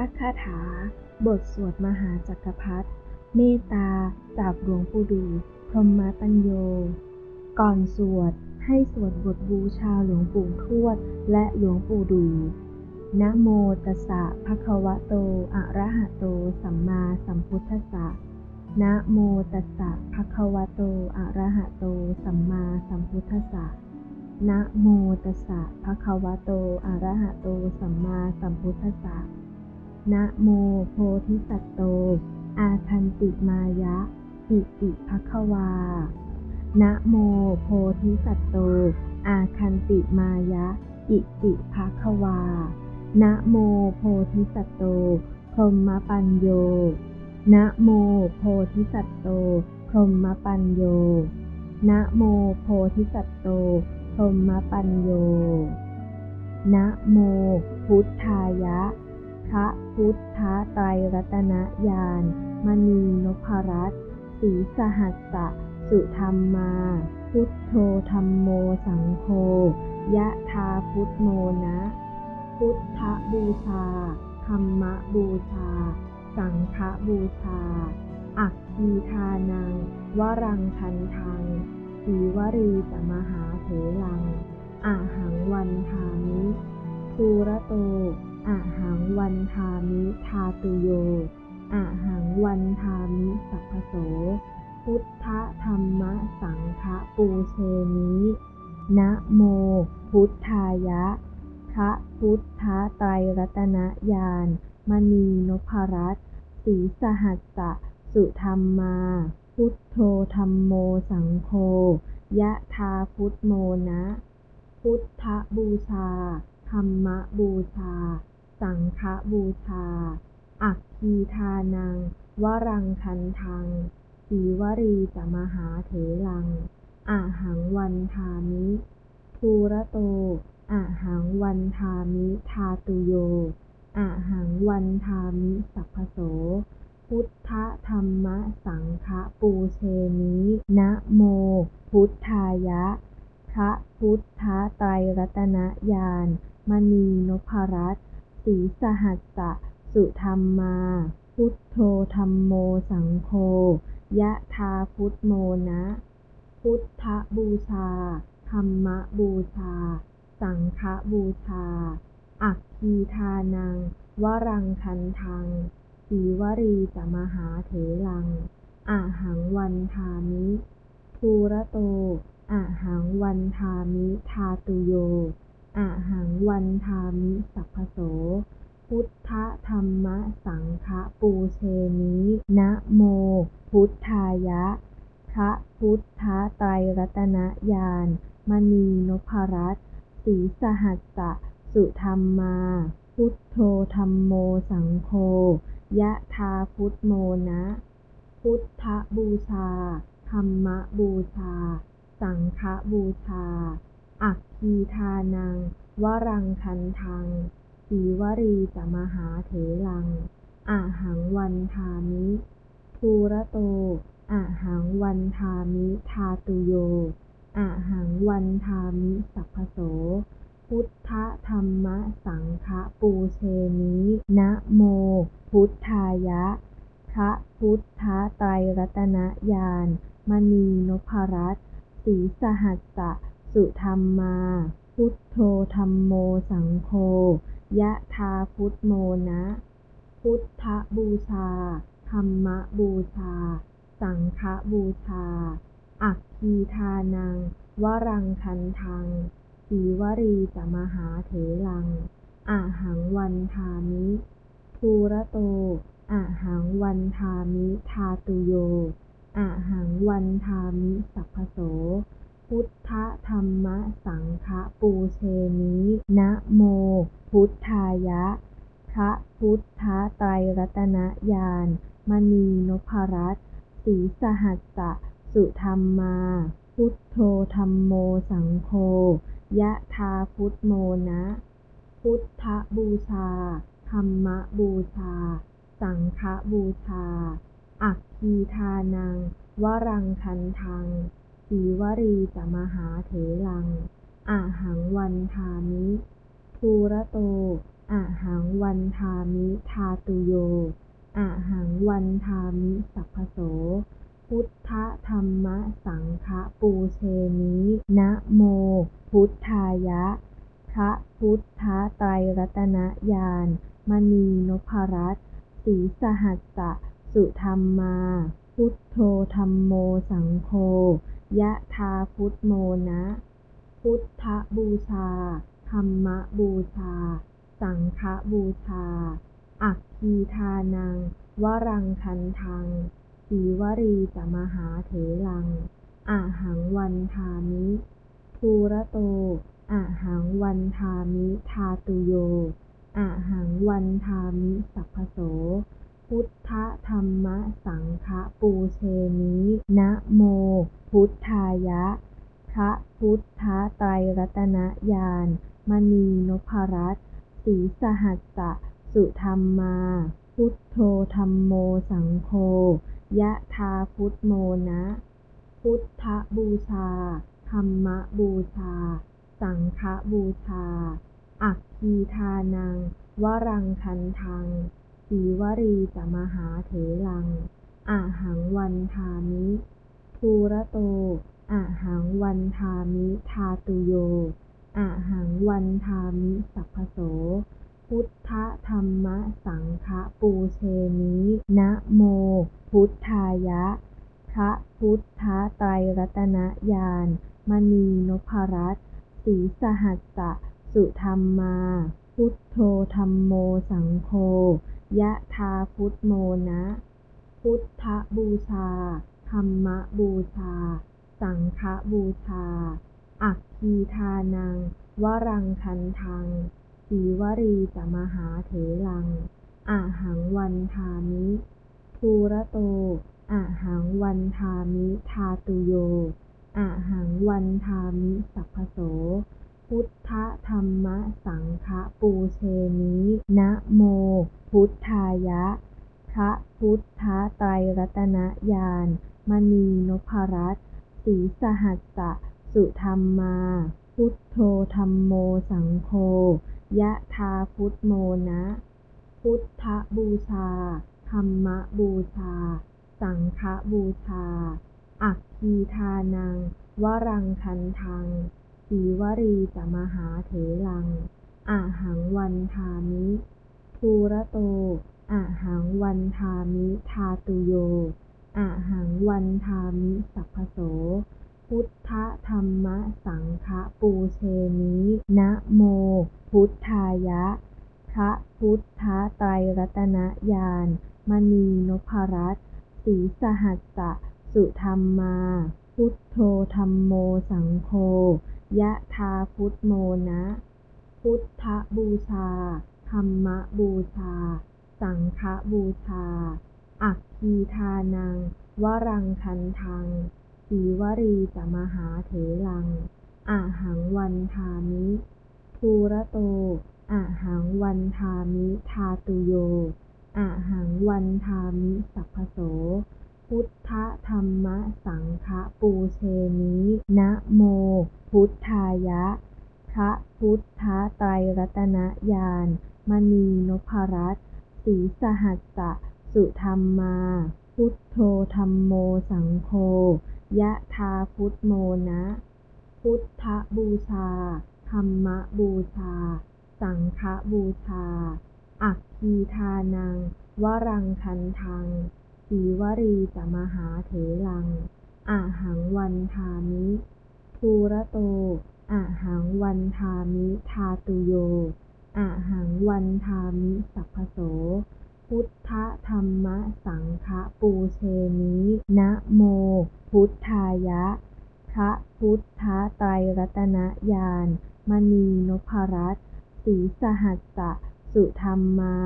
ซักคาถา บทสวดมหาจักรพรรดิเมตตาจากหลวงปู่ดูพรหมปัญโย ก่อนสวดให้สวดบทบูชาหลวงปู่ทวด และหลวงปู่ดู นะโมตัสสะภะคะวะโต อะระหะโต สัมมาสัมพุทธัสสะ นะโมตัสสะภะคะวะโต อะระหะโต สัมมาสัมพุทธัสสะ นะโมตัสสะภะคะวะโต อะระหะโต สัมมาสัมพุทธัสสะ นะโมโพธิสัตว์โต อาคันติมายะอิติภควา นะโมโพธิสัตว์โต อาคันติมายะอิติภควา นะโมโพธิสัตว์โตพรหมปัญโย นะโมโพธิสัตว์โตพรหมปัญโย นะโมโพธิสัตว์โตพรหมปัญโย นะโมพุทธายะ พระพุทธไตรรัตนญาณมณีนพรัตน์ศีสหัสสะสุธรรมมา พุทโธธรรมโมสังโฆยะทาพุทโมนะ พุทธบูชาธรรมบูชา สังฆบูชา อักคีทานัง วรังคันทังสีวรีจมหาเถลังอาหังวันทามิภูระโต อาหังวันทามิทาตุโยอาหังวันทามิสัพพโส พุทธธรรมสังฆปูเชมินะโม พุทธายะพระพุทธไตรรัตนญาณมณีนพรัตน์สีสหัสสะสุธรรมมา พุทโธธรรมโมสังโฆยะทาพุทโมนะ พุทธบูชาธรรมบูชา สังฆบูชา อักคีทานัง วรังคันทัง สีวรีจมหาเถลังอาหังวันทามิภูระโตอาหังวันทามิทาตุโยอาหังวันทามิสัพพโส พุทธธรรมสังฆปูเชมินะโม พุทธายะพระพุทธไตรรัตนญาณมณีนพรัต น์ศรีสหัสสะ สุธรรมมา พุทโธธรรมโมสังโฆ ยะทาพุทโมนะ พุทธบูชา ธรรมบูชา สังฆบูชา อักคีทานัง วรังคันทังสีวรีจมหาเถลังอาหังวันทามิภูระโตอาหังวันทามิ ทาตุโย อาหังวันทามิสัพพโส พุทธธรรมสังฆปูเชมินะโม พุทธายะพระพุทธไตรรัตนญาณมณีนพรัตน์ศรีสหัสสะสุธรรมมา พุทโธธรรมโมสังโฆยะทาพุทโมนะ พุทธบูชาธรรมบูชา สังฆบูชา อักคีทานัง วรังคันทัง สีวรีจมหาเถลังอาหังวันทามิ ภูระโตอาหังวันทามิทาตุโยอาหังวันทามิสัพพโส พุทธธรรมสังฆปูเชมินะโม พุทธายะพระพุทธไตรรัตนญาณมณีนพรัตน์ศรีสหัสสะ สุธรรมมา พุทโธธรรมโมสังโฆ ยะทาพุทโมนะ พุทธบูชา ธรรมบูชา สังฆบูชา อักคีทานัง วรังคันทังสีวรีจมหาเถลังอาหังวันทามิภูระโตอาหังวันทามิ ทาตุโยอาหังวันทามิ สัพพโส พุทธธรรมสังฆปูเชมินะโม พุทธายะพระพุทธไตรรัตนญาณมณีนพรัตน์ศรีสหัสสะสุธรรมมา พุทโธธรรมโมสังโฆยะทาพุทโมนะ พุทธบูชาธรรมบูชา สังฆบูชา อักคีทานัง วรังคันทัง สีวรีจมหาเถลังอาหังวันทามิ ภูระโต อะหังวันทามิทาตุโย อะหังวันทามิสัพพโส พุทธธรรมสังฆปูเชมินะโม พุทธายะพระพุทธไตรรัตนญาณมณีนพรัตน์สีสหัสสะสุธรรมา พุทโธธรรมโมสังโฆ ยะธาพุทโมนะ พุทธบูชา ธรรมบูชา สังฆบูชา อัคคีทานัง วรังคันทังสีวรีจะมหาเถลังอาหังวันทามิ ภูระโตอาหังวันทามิ ทาตุโยอาหังวันทามิ สัพพโส พุทธธรรมสังฆปูเชมินะโม พุทธายะ พระพุทธไตรรั ตนญาณมณีนพรัตน์ ศรีสหัสสะ สุธรรมา พุทโธธรรมโมสังโฆ ยะธาพุทโมนะ พุทธบูชา ธรรมบูชา สังฆบูชา อัคคีทานัง วรังคันทังสีวรีจะมหาเถลังอาหังวันทามิ ภูระโต อาหังวันทามิทาตุโยอาหังวันทามิสัพพโส พุทธธรรมสังฆปูเชมินะโม พุทธายะ พระพุทธไตรรัตนญาณมณีนพรัตน์สีสหัสสะสุธรรมา พุทโธธรรมโมสังโฆยะธาพุทโมนะ พุทธบูชาธรรมบูชา สังฆบูชา อัคคีทานัง วรังคันทัง สีวรีจะมหาเถลัง อาหังวันทามิภูระโตอาหังวันทามิทาตุโยอาหังวันทามิสัพพโส พุทธธรรมสังฆปูเชมินะโม พุทธายะ พระพุทธไตรรัตนญาณมณีนพรัตน์ ศรีสหัสสะ สุธรรมา พุทโธธรรมโมสังโฆ ยะธาพุทโมนะ พุทธบูชา ธรรมบูชา สังฆบูชา อัคคีทานัง วรังคันทังสีวรีจะมหาเถลังอาหังวันทามิภูระโตอาหังวันทามิ ทาตุโย อาหังวันทามิสัพพโส พุทธธรรมสังฆปูเชมินะโม พุทธายะพระพุทธไตรรัตนญาณมณีนพรัตน์ศรีสหัสสะสุธรรมา พุทโธธรรมโมสังโฆยะธาพุทโมนะ พุทธบูชาธรรมบูชา สังฆบูชา อัคคีทานัง วรังคันทัง สีวรีจะมหาเถลังอาหังวันทามิ ภูระโตอาหังวันทามิทาตุโยอาหังวันทามิสัพพโส พุทธธรรมสังฆปูเชมินะโม พุทธายะ พระพุทธไตรรัตนญาณมณีนพรัตน์สีสหัสสะ สุธรรมา พุทโธธรรมโมสังโฆ ยะธาพุทโมนะ พุทธบูชา ธรรมบูชา สังฆบูชา อัคคีทานัง วรังคันทังสีวรีจะมหาเถลังอาหังวันทามิภูระโตอาหังวันทามิ ทาตุโยอาหังวันทามิ สัพพโส พุทธธรรมสังฆปูเชมินะโม พุทธายะพระพุทธไตรรัตนญาณมณีนพรัตน์ศรีสหัสสะสุธรรมา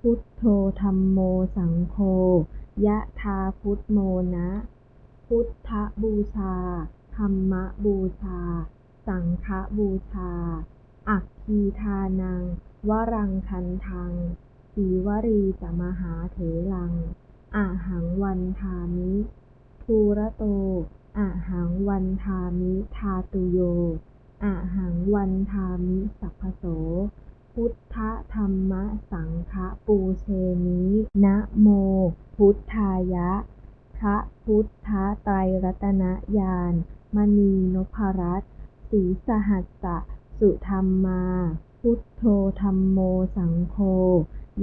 พุทโธธรรมโมสังโฆยะธาพุทโมนะ พุทธบูชาธรรมบูชา สังฆบูชา อัคคีทานัง วรังคันทัง สีวรีจะมหาเถลังอาหังวันทามิ ภูระโตอาหังวันทามิทาตุโยอาหังวันทามิสัพพโส พุทธธรรมสังฆปูเชมินะโม พุทธายะพระพุทธไตรรัตนญาณมณีนพรัตน์ศรีสหัสสะสุธรรมา พุทโธธรรมโมสังโฆ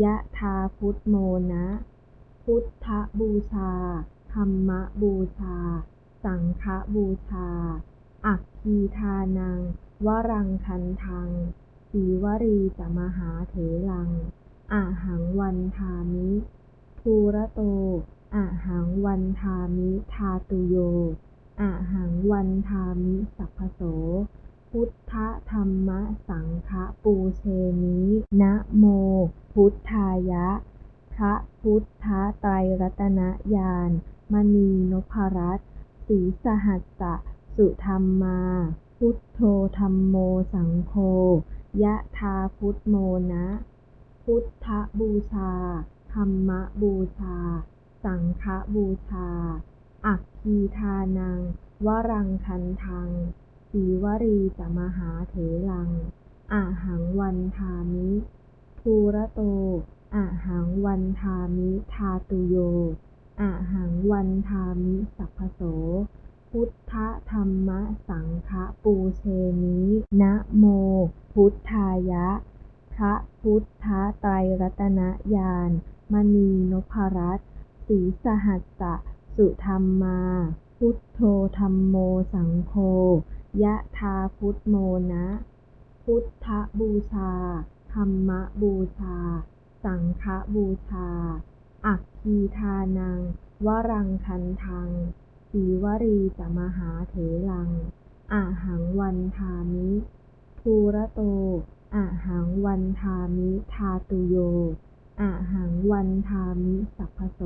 ยะธาพุทโมนะ พุทธบูชา ธรรมบูชา สังฆบูชา อัคคีทานัง วรังคันทังสีวรีจะมหาเถลังอาหังวันทามิ ภูระโตอาหังวันทามิ ทาตุโยอาหังวันทามิ สัพพโส พุทธธรรมสังฆปูเชมินะโม พุทธายะพระพุทธไตรรัตนญาณมณีนพรัตน์สีสหัสสะสุธรรมา พุทโธธรรมโมสังโฆยะธาพุทโมนะ พุทธบูชาธรรมบูชา สังฆบูชา อัคคีทานัง วรังคันทัง สีวรีจะมหาเถลังอาหังวันทามิ ภูระโตอาหังวันทามิทาตุโยอาหังวันทามิสัพพโส พุทธธรรมสังฆปูเชมินะโม พุทธายะพระพุทธไตรรัตนญาณมณีนพรัตน์สีสหัสสะสุธรรมา พุทโธธรรมโมสังโฆ ยะธาพุทโมนะ พุทธบูชา ธรรมบูชา สังฆบูชา อัคคีทานัง วรังคันทังสีวรีจะมหาเถลังอาหังวันทามิ ภูระโตอาหังวันทามิ ทาตุโยอาหังวันทามิ สัพพโส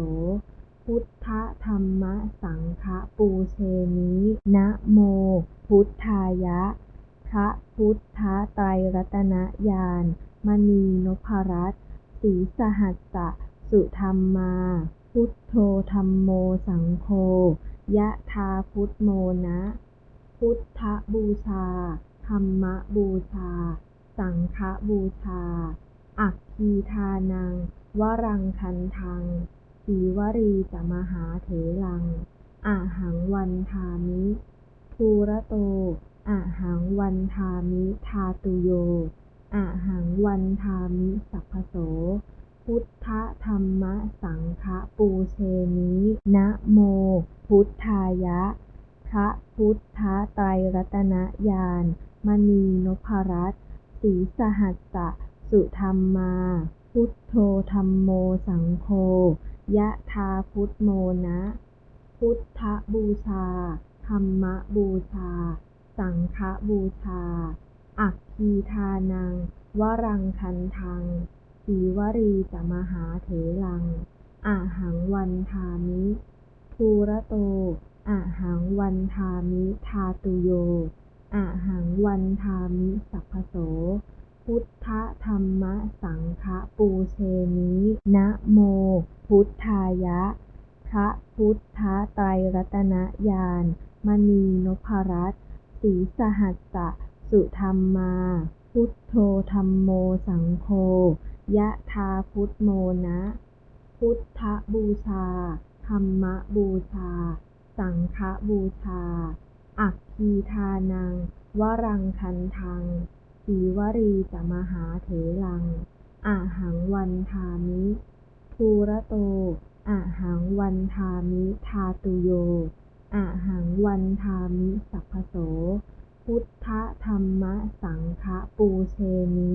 พุทธธรรมสังฆปูเชมินะโม พุทธายะพระพุทธไตรรัตนญาณมณีนพรัตน์ศรีสหัสสะสุธรรมา พุทโธธรรมโมสังโฆยะธาพุทโมนะ พุทธบูชาธรรมบูชา สังฆบูชา อัคคีทานัง วรังคันทัง สีวรีจะมหาเถลังอาหังวันทามิ ภูระโตอาหังวันทามิทาตุโยอาหังวันทามิสัพพโส พุทธธรรมสังฆปูเชมินะโม พุทธายะพระพุทธไตรรัตนญาณมณีนพรัตน์ศรีสหัสสะสุธรรมา พุทโธธรรมโมสังโฆ ยะธาพุทโมนะ พุทธบูชา ธรรมบูชา สังฆบูชา อัคคีทานัง วรังคันทังสีวรีจะมหาเถลังอาหังวันทามิภูระโตอาหังวันทามิ ทาตุโยอาหังวันทามิ สัพพโส พุทธธรรมสังฆปูเชมินะโม พุทธายะพระพุทธไตรรัตนญาณมณีนพรัตน์ศรีสหัสสะสุธรรมา พุทโธธรรมโมสังโฆยะธาพุทโมนะ พุทธบูชาธรรมบูชา สังฆบูชา อัคคีทานัง วรังคันทัง สีวรีสมหาเถรังอาหังวันทามิ ภูระโตอาหังวันทามิทาตุโยอาหังวันทามิสัพพโส พุทธธรรมสังฆปูเชมิ